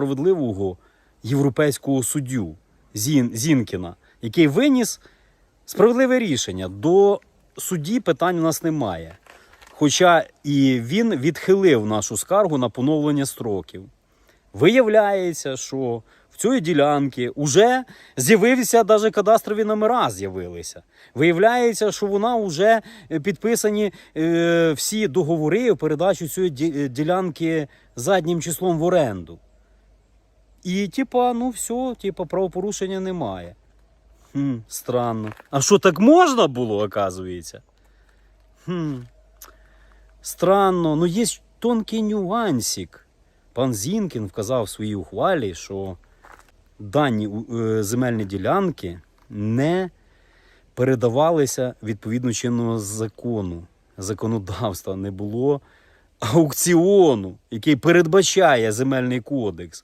справедливого європейського суддю Зін, Зінкіна, який виніс справедливе рішення. До судді питань у нас немає. Хоча і він відхилив нашу скаргу на поновлення строків. Виявляється, що в цієї ділянки вже з'явилися навіть кадастрові номера з'явилися. Виявляється, що вона вже підписані е, всі договори передачу цієї ділянки заднім числом в оренду. І, типа, ну все, типа, правопорушення немає. Хм, странно. А що так можна було, оказується? Хм. Странно, ну є тонкий нюансик. Пан Зінкін вказав в своїй ухвалі, що дані е, земельні ділянки не передавалися відповідно чинного закону. Законодавства не було аукціону, який передбачає земельний кодекс.